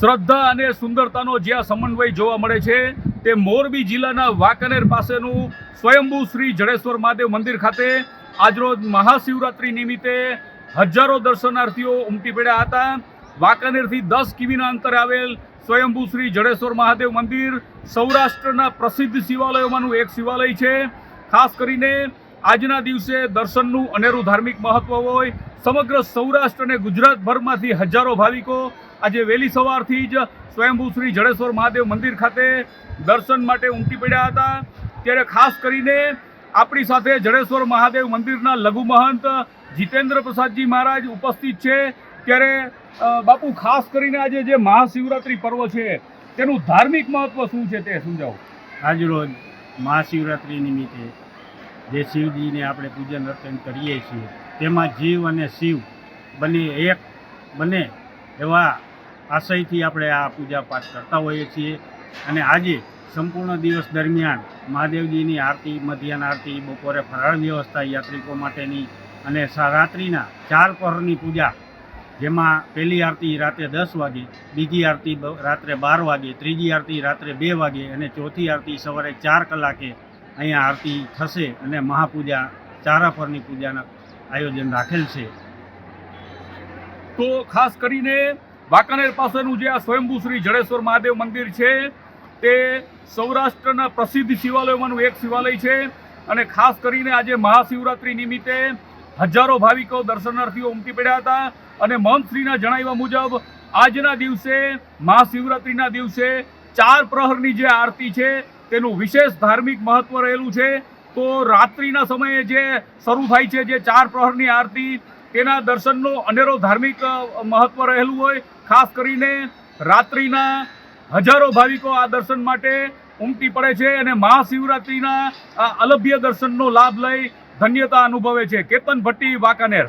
શ્રદ્ધા અને સુંદરતાનો જ્યાં સમન્વય જોવા મળે છે, તે મોરબી જિલ્લાના વાંકાનેર પાસેનું સ્વયંભૂ શ્રી જડેશ્વર મહાદેવ મંદિર ખાતે આજરોજ મહાશિવરાત્રિ નિમિત્તે હજારો દર્શનાર્થીઓ ઉમટી પડ્યા હતા. વાંકાનેરથી દસ કિમીના અંતરે આવેલ સ્વયંભૂ શ્રી જડેશ્વર મહાદેવ મંદિર સૌરાષ્ટ્રના પ્રસિદ્ધ શિવાલયોમાંનું એક શિવાલય છે. ખાસ કરીને આજના દિવસે દર્શનનું અનેરું ધાર્મિક મહત્વ હોય સમગ્ર સૌરાષ્ટ્ર અને ગુજરાતભરમાંથી હજારો ભાવિકો આજે વહેલી સવારથી જ સ્વયંભૂ શ્રી જડેશ્વર મહાદેવ મંદિર ખાતે દર્શન માટે ઉમટી પડ્યા હતા. ત્યારે ખાસ કરીને આપણી સાથે જડેશ્વર મહાદેવ મંદિરના લઘુ મહંત જીતેન્દ્ર પ્રસાદજી મહારાજ ઉપસ્થિત છે. ત્યારે બાપુ, ખાસ કરીને આજે જે મહાશિવરાત્રિ પર્વ છે, તેનું ધાર્મિક મહત્વ શું છે તે સમજાવો. આજરોજ મહાશિવરાત્રિ નિમિત્તે જે શિવજીને આપણે પૂજન અર્ચન કરીએ છીએ તેમાં જીવ અને શિવ બંને એક, બને એવા આશયથી આપણે આ પૂજા પાઠ કરતા હોઈએ છીએ. અને આજે સંપૂર્ણ દિવસ દરમિયાન મહાદેવજીની આરતી, મધ્યાહન આરતી, બપોરે ફરાળ વ્યવસ્થા યાત્રિકો માટેની અને રાત્રિના ચાર પહોરની પૂજા, જેમાં પહેલી આરતી રાત્રે દસ વાગે, બીજી આરતી રાત્રે બાર વાગે, ત્રીજી આરતી રાત્રે બે વાગે અને ચોથી આરતી સવારે ચાર કલાકે અહીંયા આરતી થશે અને મહાપૂજા ચારાફરની પૂજાના આયોજન રાખેલ છે. તો ખાસ કરીને વાંકાનેર પાસેનું જે આ સ્વયંભૂ શ્રી જડેશ્વર મહાદેવ મંદિર છે, તે સૌરાષ્ટ્રના પ્રસિદ્ધ શિવાલયોમાંનું એક શિવાલય છે અને ખાસ કરીને આજે મહાશિવરાત્રિ નિમિત્તે હજારો ભાવિકો દર્શનાર્થીઓ ઉમટી પડ્યા હતા અને મહંતશ્રીના જણાવ્યા મુજબ આજના દિવસે, મહાશિવરાત્રિના દિવસે ચાર પ્રહરની જે આરતી છે, તેનું વિશેષ ધાર્મિક મહત્વ રહેલું છે. તો રાત્રિના સમયે જે શરૂ થાય છે, જે ચાર પ્રહરની આરતી, તેના દર્શનનો અનેરો ધાર્મિક મહત્વ રહેલું હોય. ખાસ કરીને રાત્રિના હજારો ભાવિકો આ દર્શન માટે ઉમટી પડે છે અને મહાશિવરાત્રિના આ અલભ્ય દર્શનનો લાભ લઈ ધન્યતા અનુભવે છે. કેતન ભટ્ટી, વાંકાનેર.